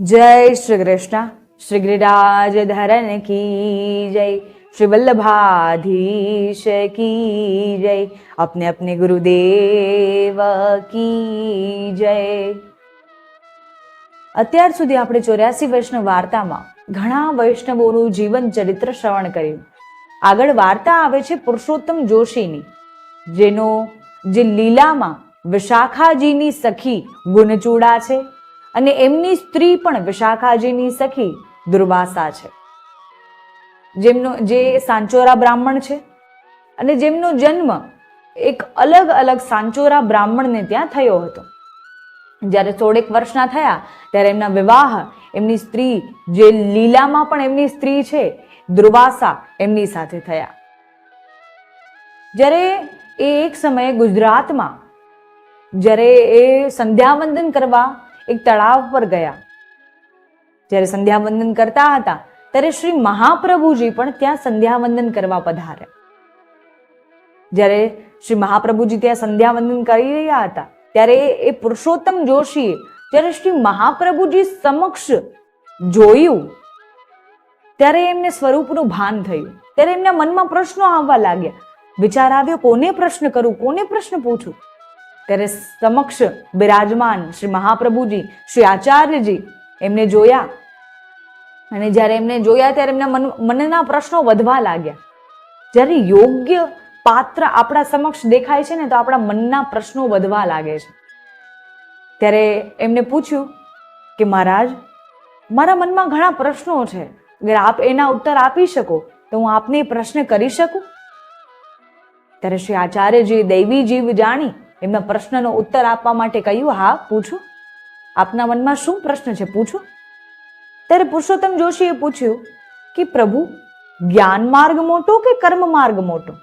જય શ્રી કૃષ્ણ શ્રી ગિરિરાજ ધરન કી જય શ્રી વલ્લભાધીશ કી જય અપને અપને ગુરુદેવ કી જય અત્યાર સુધી આપણે ચોર્યાસી વૈષ્ણવ વાર્તામાં ઘણા વૈષ્ણવોનું જીવન ચરિત્ર શ્રવણ કર્યું. આગળ વાર્તા આવે છે પુરુષોત્તમ જોશીની, જેનો, જે લીલામાં વિશાખાજીની સખી ગુણચૂડા છે. અને એમની સ્ત્રી પણ વિશાખાજીની સખી દુર્વાસા છે. જેમનો, જે સાંચોરા બ્રાહ્મણ છે અને જેમનો જન્મ એક અલગ અલગ સાંચોરા બ્રાહ્મણને ત્યાં થયો હતો. જ્યારે સોળેક વર્ષના થયા, ત્યારે એમના વિવાહ, એમની સ્ત્રી, જે લીલામાં પણ એમની સ્ત્રી છે, દુર્વાસા એમની સાથે થયા. જ્યારે એ એક સમયે ગુજરાતમાં, જ્યારે એ સંધ્યાવંદન કરવા એક તળાવ પર ગયા. જ્યારે સંધ્યાવંદન કરતા હતા, ત્યારે શ્રી મહાપ્રભુજી પણ ત્યાં સંધ્યાવંદન કરવા પધાર્યા. જ્યારે શ્રી મહાપ્રભુજી ત્યાં સંધ્યાવંદન કરી રહ્યા હતા, ત્યારે એ પુરુષોત્તમ જોશીએ જ્યારે શ્રી મહાપ્રભુજી સમક્ષ જોયું, ત્યારે એમને સ્વરૂપનું ભાન થયું. ત્યારે એમના મનમાં પ્રશ્નો આવવા લાગ્યા. વિચાર આવ્યો, કોને પ્રશ્ન કરું, કોને પ્રશ્ન પૂછું? ત્યારે સમક્ષ બિરાજમાન શ્રી મહાપ્રભુજી, શ્રી આચાર્યજી એમને જોયા. અને જ્યારે એમને જોયા ત્યારે એમના મન, મનના પ્રશ્નો વધવા લાગ્યા. જ્યારે યોગ્ય પાત્ર આપણા સમક્ષ દેખાય છે ને તો આપણા મનના પ્રશ્નો વધવા લાગે છે. ત્યારે એમને પૂછ્યું કે મહારાજ, મારા મનમાં ઘણા પ્રશ્નો છે. અગર આપ એના ઉત્તર આપી શકો, તો હું આપને એ પ્રશ્ન કરી શકું? ત્યારે શ્રી આચાર્યજી દૈવી જીવ જાણી એમના પ્રશ્નનો ઉત્તર આપવા માટે કહ્યું, હા, પૂછું. આપના મનમાં શું પ્રશ્ન છે? પૂછો. ત્યારે પુરુષોત્તમ જોશીએ પૂછ્યું કે, પ્રભુ, જ્ઞાન માર્ગ મોટો કે કર્મ માર્ગ મોટો?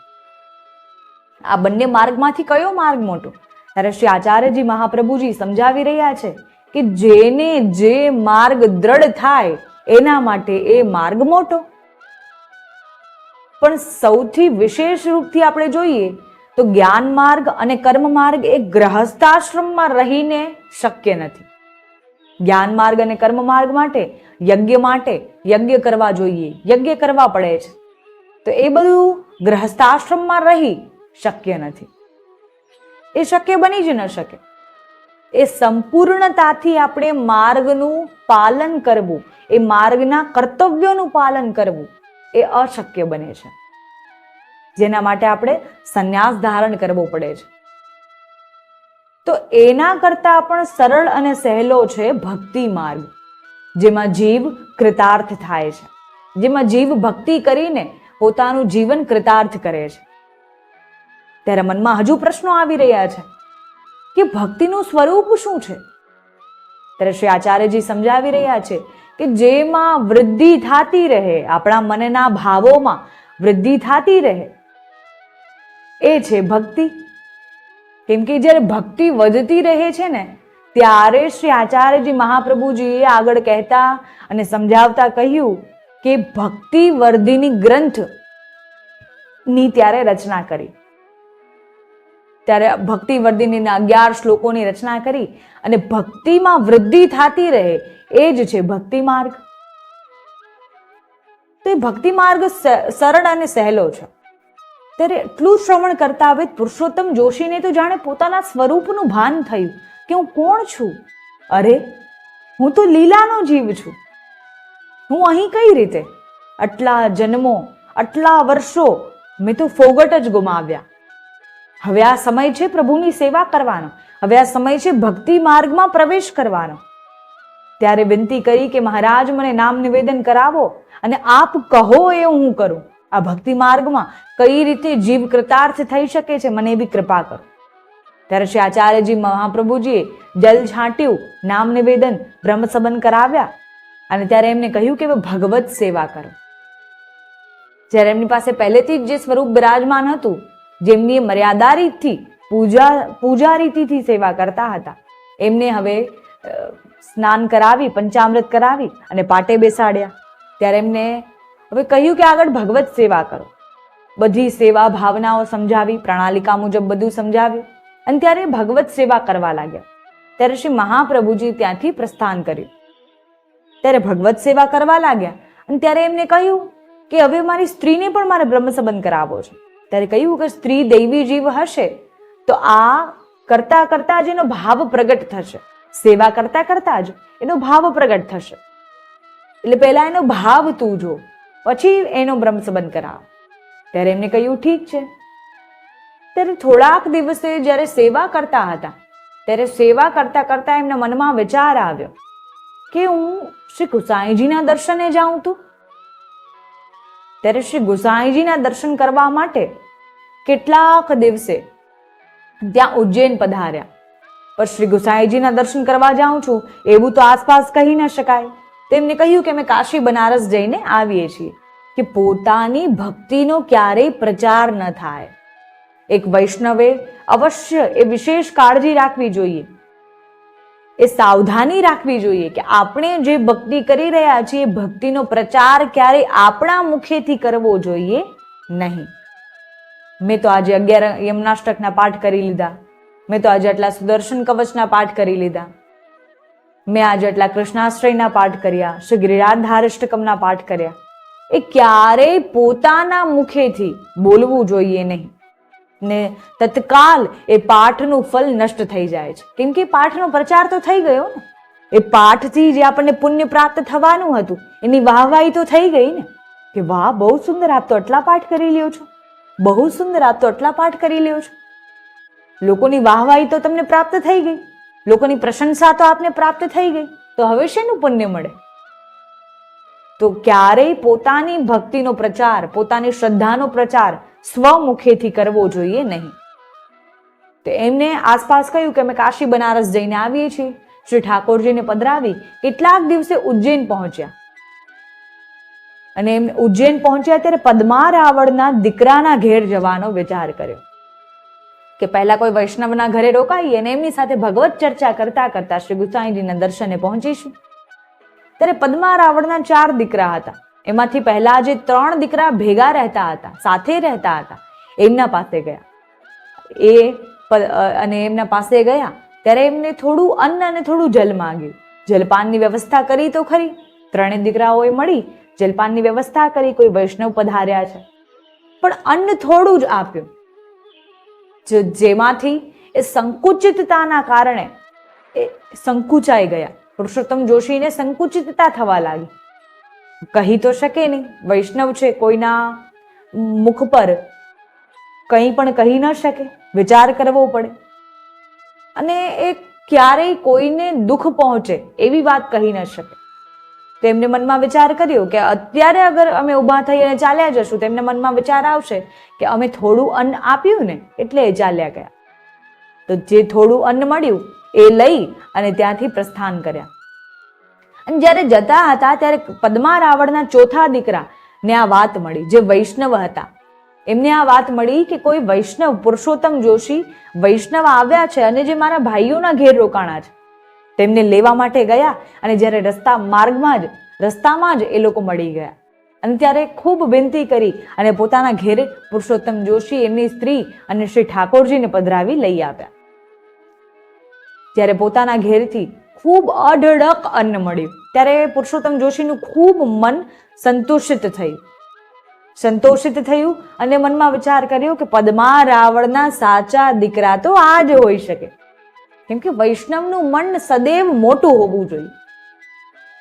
આ બંને માર્ગમાંથી કયો માર્ગ મોટો? ત્યારે શ્રી આચાર્યજી મહાપ્રભુજી સમજાવી રહ્યા છે કે, જેને જે માર્ગ દ્રઢ થાય, એના માટે એ માર્ગ મોટો. પણ સૌથી વિશેષ રૂપથી આપણે જોઈએ તો જ્ઞાન માર્ગ અને કર્મ માર્ગ એ ગ્રહસ્થાશ્રમમાં રહીને શક્ય નથી. જ્ઞાન માર્ગ અને કર્મ માર્ગ માટે યજ્ઞ માટે યજ્ઞ કરવા જોઈએ. યજ્ઞ કરવા પડે છે. તો એ બધું ગ્રહસ્થાશ્રમમાં રહી શક્ય નથી. એ શક્ય બની જ ન શકે. એ સંપૂર્ણતાથી આપણે માર્ગનું પાલન કરવું, એ માર્ગના કર્તવ્યોનું પાલન કરવું એ અશક્ય બને છે. જેના માટે આપણે સંન્યાસ ધારણ કરવો પડે છે. તો એના કરતા પણ સરળ અને સહેલો છે ભક્તિ માર્ગ, જેમાં જીવ કૃતાર્થ થાય છે. જેમાં જીવ ભક્તિ કરીને પોતાનું જીવન કૃતાર્થ કરે છે. ત્યારે મનમાં હજુ પ્રશ્નો આવી રહ્યા છે કે ભક્તિનું સ્વરૂપ શું છે? ત્યારે શ્રી આચાર્યજી સમજાવી રહ્યા છે કે જેમાં વૃદ્ધિ થતી રહે, આપણા મનના ભાવોમાં વૃદ્ધિ થતી રહે એ છે ભક્તિ. કેમ કે જ્યારે ભક્તિ વધતી રહે છે ને, ત્યારે શ્રી આચાર્યજી મહાપ્રભુજીએ આગળ કહેતા અને સમજાવતા કહ્યું કે ભક્તિ વર્ધિની ગ્રંથની ત્યારે રચના કરી. ત્યારે ભક્તિ વર્ધિની અગિયાર શ્લોકોની રચના કરી અને ભક્તિમાં વૃદ્ધિ થતી રહે, એ જ છે ભક્તિ માર્ગ. તો એ ભક્તિ માર્ગ સરળ અને સહેલો છે. ત્યારે એટલું શ્રવણ કરતા હવે પુરુષોત્તમ જોશીને તો જાણે પોતાના સ્વરૂપનું ભાન થયું કે હું કોણ છું? અરે, હું તો લીલાનો જીવ છું. હું અહીં કઈ રીતે? આટલા જન્મો, આટલા વર્ષો મેં તો ફોગટ જ ગુમાવ્યા. હવે આ સમય છે પ્રભુની સેવા કરવાનો. હવે આ સમય છે ભક્તિ માર્ગમાં પ્રવેશ કરવાનો. ત્યારે વિનંતી કરી કે મહારાજ, મને નામ નિવેદન કરાવો અને આપ કહો એ હું કરું. આ ભક્તિ માર્ગમાં કઈ રીતે જીવ કૃતાર્થ થઈ શકે છે, મને એવી કૃપા કરો. ત્યારે શ્રી આચાર્યજી મહાપ્રભુજીએ જલ છાંટ્યું, નામ નિવેદન, બ્રહ્મસબન કરાવ્યા અને ત્યારે એમને કહ્યું કે ભગવત સેવા કરો. જ્યારે એમની પાસે પહેલેથી જ જે સ્વરૂપ બિરાજમાન હતું, જેમની મર્યાદા રીતથી પૂજા પૂજા રીતિથી સેવા કરતા હતા, એમને હવે સ્નાન કરાવી, પંચામૃત કરાવી અને પાટે બેસાડ્યા. ત્યારે એમને હવે કહ્યું કે આગળ ભગવત સેવા કરો. બધી સેવા ભાવનાઓ સમજાવી, પ્રણાલિકા મુજબ બધું સમજાવ્યું. અને ત્યારે ભગવત સેવા કરવા લાગ્યા. ત્યારે શ્રી મહાપ્રભુજી ત્યાંથી પ્રસ્થાન કર્યું. ત્યારે ભગવત સેવા કરવા લાગ્યા. અને ત્યારે એમને કહ્યું કે હવે મારી સ્ત્રીને પણ મારે બ્રહ્મ સંબંધ કરાવવો છે. ત્યારે કહ્યું કે સ્ત્રી દૈવી જીવ હશે, તો આ કરતા કરતા જ એનો ભાવ પ્રગટ થશે. સેવા કરતા કરતા જ એનો ભાવ પ્રગટ થશે. એટલે પહેલા એનો ભાવ તું જો. પછી એનો બ્રહ્મ સંબંધ કરાવ. ત્યારે એમને કહ્યું, ઠીક છે. ત્યારે થોડાક દિવસે જ્યારે સેવા કરતા હતા, ત્યારે સેવા કરતા કરતા એમના મનમાં વિચાર આવ્યો કે હું શ્રી ગુસાઈજીના દર્શને જાઉં તું? ત્યારે શ્રી ગુસાઈજીના દર્શન કરવા માટે કેટલાક દિવસે ત્યાં ઉજ્જૈન પધાર્યા. પણ શ્રી ગુસાઈજીના દર્શન કરવા જાઉં છું, એવું તો આસપાસ કહી ન શકાય. તેમને કહ્યું કે અમે કાશી બનારસ જઈને આવીએ છીએ કે પોતાની ભક્તિનો ક્યારેય પ્રચાર ન થાય. એક વૈષ્ણવે અવશ્ય એ વિશેષ કાળજી રાખવી જોઈએ. એ સાવધાની રાખવી જોઈએ કે આપણે જે ભક્તિ કરી રહ્યા છીએ, ભક્તિનો પ્રચાર ક્યારેય આપણા મુખેથી કરવો જોઈએ નહીં. મેં તો આજે અગિયાર યમનાષ્ટકના પાઠ કરી લીધા. મેં તો આજે આટલા સુદર્શન કવચના પાઠ કરી લીધા. મેં આજે એટલા કૃષ્ણાશ્રયના પાઠ કર્યા, શ્રી ગિરિરાધારષ્ટકમના પાઠ કર્યા. એ ક્યારેય પોતાના મુખેથી બોલવું જોઈએ નહીં. ને તત્કાલ એ પાઠનું ફલ નષ્ટ થઈ જાય છે. કેમ કે પાઠનો પ્રચાર તો થઈ ગયો ને. એ પાઠથી જે આપણને પુણ્ય પ્રાપ્ત થવાનું હતું, એની વાહવાહી તો થઈ ગઈ ને. કે વાહ, બહુ સુંદર, આપ તો આટલા પાઠ કરી લ્યો છો. બહુ સુંદર, આપ તો આટલા પાઠ કરી લ્યો છો. લોકોની વાહવાહી તો તમને પ્રાપ્ત થઈ ગઈ. લોકોની પ્રશંસા તો આપને પ્રાપ્ત થઈ ગઈ. તો હવે શેનું પુણ્ય મળે? તો ક્યારેય પોતાની ભક્તિનો પ્રચાર, પોતાની શ્રદ્ધાનો પ્રચાર સ્વમુખેથી કરવો જોઈએ નહીં. તો એમને આસપાસ કહ્યું કે અમે કાશી બનારસ જઈને આવીએ છીએ. શ્રી ઠાકોરજીને પધરાવી કેટલાક દિવસે ઉજ્જૈન પહોંચ્યા. અને એમ ઉજ્જૈન પહોંચ્યા ત્યારે પદ્મા રાવળના દીકરાના ઘેર જવાનો વિચાર કર્યો. કે પહેલા કોઈ વૈષ્ણવના ઘરે રોકાઈએ અને એમની સાથે ભગવત ચર્ચા કરતા કરતા શ્રી ગુસાઈજીના દર્શને પહોંચીશું. ત્યારે પદ્મા રાવળના ચાર દીકરા હતા. એમાંથી પહેલા જે ત્રણ દીકરા ભેગા રહેતા હતા, સાથે રહેતા હતા, એમના પાસે ગયા. એ અને એમના પાસે ગયા. ત્યારે એમને થોડું અન્ન અને થોડું જલ માંગ્યું. જલપાનની વ્યવસ્થા કરી તો ખરી. ત્રણેય દીકરાઓએ મળી જલપાનની વ્યવસ્થા કરી, કોઈ વૈષ્ણવ પધાર્યા છે. પણ અન્ન થોડું જ આપ્યું. જેમાંથી એ સંકુચિતતાના કારણે એ સંકુચાઈ ગયા. પુરુષોત્તમ જોશીને સંકુચિતતા થવા લાગી. કહી તો શકે નહીં. વૈષ્ણવ છે કોઈના મુખ પર કંઈ પણ કહી ન શકે. વિચાર કરવો પડે. અને એ ક્યારેય કોઈને દુઃખ પહોંચે એવી વાત કહી ન શકે. તો એમને મનમાં વિચાર કર્યો કે અત્યારે અગર અમે ઊભા થઈ અને ચાલ્યા જશું, તો એમના મનમાં વિચાર આવશે કે અમે થોડું અન્ન આપ્યું ને એટલે એ ચાલ્યા ગયા. તો જે થોડું અન્ન મળ્યું, એ લઈ અને ત્યાંથી પ્રસ્થાન કર્યા. અને જ્યારે જતા હતા, ત્યારે પદ્મા રાવળના ચોથા દીકરા ને આ વાત મળી, જે વૈષ્ણવ હતા. એમને આ વાત મળી કે કોઈ વૈષ્ણવ પુરુષોત્તમ જોશી વૈષ્ણવ આવ્યા છે અને જે મારા ભાઈઓના ઘેર રોકાણા છે. તેમને લેવા માટે ગયા અને જ્યારે રસ્તા માર્ગમાં જ, રસ્તામાં જ એ લોકો મળી ગયા. અને ત્યારે ખૂબ વિનંતી કરી અને પોતાના ઘેરે પુરુષોત્તમ જોશી, એમની સ્ત્રી અને શ્રી ઠાકોરજીને પધરાવી લઈ આવ્યા. જ્યારે પોતાના ઘેરથી ખૂબ અઢળક અન્ન મળ્યું. ત્યારે પુરુષોત્તમ જોશીનું ખૂબ મન સંતોષિત થયું. સંતોષિત થયું અને મનમાં વિચાર કર્યો કે પદ્મા રાવળના સાચા દીકરા તો આ જ હોઈ શકે. કેમ કે વૈષ્ણવનું મન સદૈવ મોટું હોવું જોઈએ.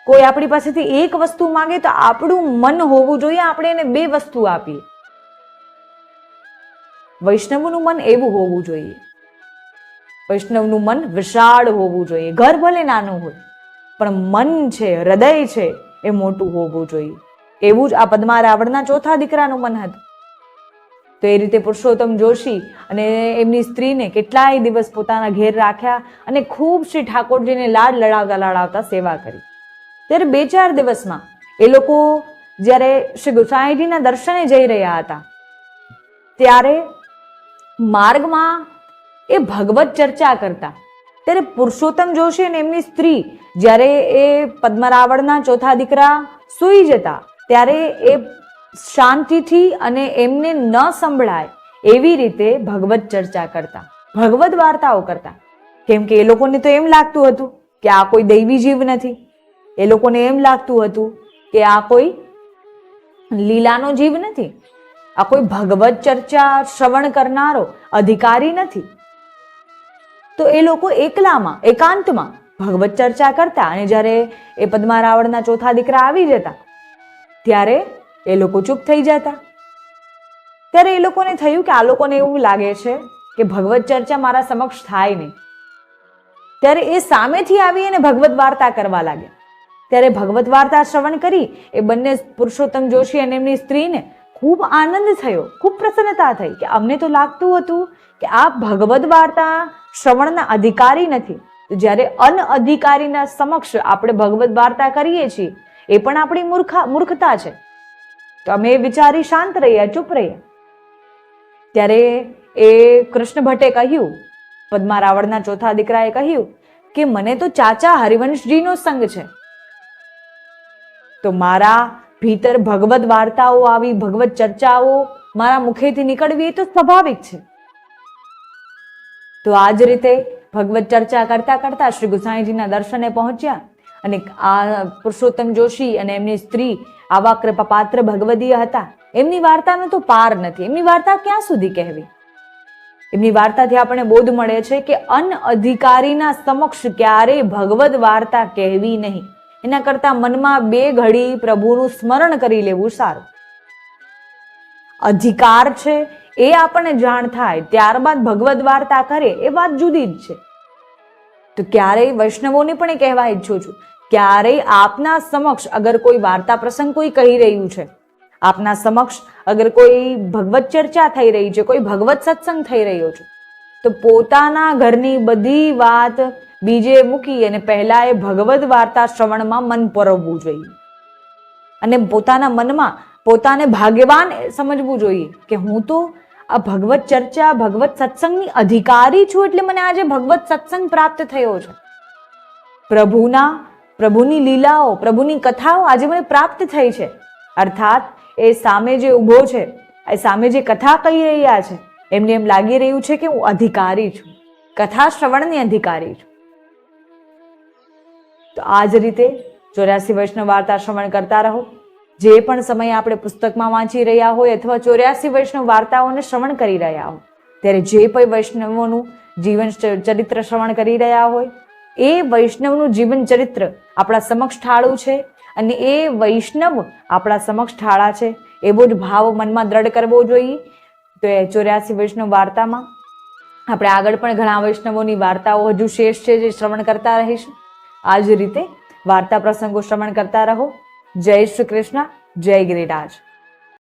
કોઈ આપણી પાસેથી એક વસ્તુ માંગે તો આપણું મન હોવું જોઈએ, આપણે એને બે વસ્તુ આપીએ. વૈષ્ણવનું મન એવું હોવું જોઈએ. વૈષ્ણવનું મન વિશાળ હોવું જોઈએ. ઘર ભલે નાનું હોય, પણ મન છે, હૃદય છે, એ મોટું હોવું જોઈએ. એવું જ આ પદ્મા રાવણના ચોથા દીકરાનું મન હતું. તો એ રીતે પુરુષોત્તમ જોશી અને એમની સ્ત્રીને કેટલાય દિવસ પોતાના ઘેર રાખ્યા અને ખૂબ શ્રી ઠાકોરજીને લાડ લડાવતા લડાવતા સેવા કરી. ત્યારે બે ચાર દિવસમાં એ લોકો જ્યારે શ્રી ગુસાઈજીના દર્શને જઈ રહ્યા હતા, ત્યારે માર્ગમાં એ ભગવત ચર્ચા કરતા. ત્યારે પુરુષોત્તમ જોશી અને એમની સ્ત્રી જ્યારે એ પદ્મરાવળના ચોથા દીકરા સૂઈ જતા, ત્યારે એ શાંતિથી અને એમને ન સંભળાય એવી રીતે ભગવત ચર્ચા કરતા, ભગવત વાર્તાઓ કરતા. કેમ કે એ લોકોને તો એમ લાગતું હતું કે આ કોઈ દૈવી જીવ નથી. એ લોકોને એમ લાગતું હતું કે આ કોઈ લીલાનો જીવ નથી. આ કોઈ ભગવત ચર્ચા શ્રવણ કરનારો અધિકારી નથી. તો એ લોકો એકલામાં, એકાંતમાં ભગવત ચર્ચા કરતા અને જ્યારે એ પદ્મા રાવણના ચોથા દીકરા આવી જતા, ત્યારે એ લોકો ચૂપ થઈ જતા. ત્યારે એ લોકોને થયું કે આ લોકોને એવું લાગે છે કે ભગવત ચર્ચા મારા સમક્ષ થાય નહીં. ત્યારે એ સામેથી આવી અને ભગવત વાર્તા કરવા લાગ્યા. ત્યારે ભગવત વાર્તા શ્રવણ કરી એ બંને પુરુષોત્તમ જોશી અને એમની સ્ત્રીને ખૂબ આનંદ થયો, ખૂબ પ્રસન્નતા થઈ કે અમને તો લાગતું હતું કે આ ભગવદ વાર્તા શ્રવણના અધિકારી નથી. તો જ્યારે અન અધિકારીના સમક્ષ આપણે ભગવદ વાર્તા કરીએ છીએ, એ પણ આપણી મૂર્ખા, મૂર્ખતા છે. તો અમે વિચારી શાંત રહ્યા, ચૂપ રહ્યા. ત્યારે એ કૃષ્ણ ભટ્ટે કહ્યું પદ્મા રાવણના ચોથા દીકરાએ કહ્યું કે મને તો ચાચા હરિવંશજીનો સંગ છે. તો મારા ભીતર ભગવત વાર્તાઓ આવી ભગવત ચર્ચાઓ મારા મુખેથી નીકળવી એ તો સ્વાભાવિક છે. તો આ જ રીતે ભગવત ચર્ચા કરતા કરતા શ્રી ગુસાઈજીના દર્શને પહોંચ્યા. અને આ પુરુષોત્તમ જોશી અને એમની સ્ત્રી આવા કૃપા પાત્ર ભગવદીય હતા. એમની વાર્તાનો તો પાર નથી. એમની વાર્તા ક્યાં સુધી કહેવી? એમની વાર્તાથી આપણને બોધ મળે છે કે અનઅધિકારીના સમક્ષ ક્યારેય ભગવદ વાર્તા કહેવી નહીં. એના કરતા મનમાં બે ઘડી પ્રભુનું સ્મરણ કરી લેવું સારું. અધિકાર છે એ આપણને જાણ થાય, ત્યારબાદ ભગવદ વાર્તા કરે એ વાત જુદી જ છે. તો ક્યારેય વૈષ્ણવોને પણ એ કહેવા ઈચ્છું છું. ક્યારેય આપના સમક્ષ અગર કોઈ વાર્તા પ્રસંગ કોઈ કહી રહ્યું છે, આપના સમક્ષ અગર કોઈ ભગવત ચર્ચા થઈ રહી છે, કોઈ ભગવત સત્સંગ થઈ રહ્યો છે, તો પોતાના ઘરની બધી વાત બીજે મૂકી અને પહેલા એ ભગવદ વાર્તા શ્રવણમાં મન પરવવું જોઈએ. અને પોતાના મનમાં પોતાને ભાગ્યવાન સમજવું જોઈએ કે હું તો આ ભગવત ચર્ચા, ભગવત સત્સંગની અધિકારી છું એટલે મને આજે ભગવત સત્સંગ પ્રાપ્ત થયો છે. પ્રભુના પ્રભુની લીલાઓ, પ્રભુની કથાઓ આજે મને પ્રાપ્ત થઈ છે. અર્થાત, એ સામે જે ઊભો છે, એ સામે જે કથા કહી રહ્યા છે, એમને એમ લાગી રહ્યું છે કે હું અધિકારી છું. કથા શ્રવણની અધિકારી છું. તો આ જ રીતે ચોર્યાસી વૈષ્ણવ વાર્તા શ્રવણ કરતા રહો. જે પણ સમયે આપણે પુસ્તકમાં વાંચી રહ્યા હોય અથવા ચોર્યાસી વૈષ્ણવ વાર્તાઓને શ્રવણ કરી રહ્યા હો ત્યારે જે પણ વૈષ્ણવોનું જીવન ચરિત્ર શ્રવણ કરી રહ્યા હોય એ વૈષ્ણવનું જીવન ચરિત્ર આપણા સમક્ષ ઠાળું છે અને એ વૈષ્ણવ આપણા સમક્ષ ઠાળા છે. એવો જ ભાવ મનમાં દ્રઢ કરવો જોઈએ. તો એ ચોર્યાસી વૈષ્ણવ વાર્તામાં આપણે આગળ પણ ઘણા વૈષ્ણવોની વાર્તાઓ હજુ શેષ છે જે શ્રવણ કરતા રહીશું. આ જ રીતે વાર્તા પ્રસંગો શ્રવણ કરતા રહો. જય શ્રી કૃષ્ણ, જય ગિરિરાજ.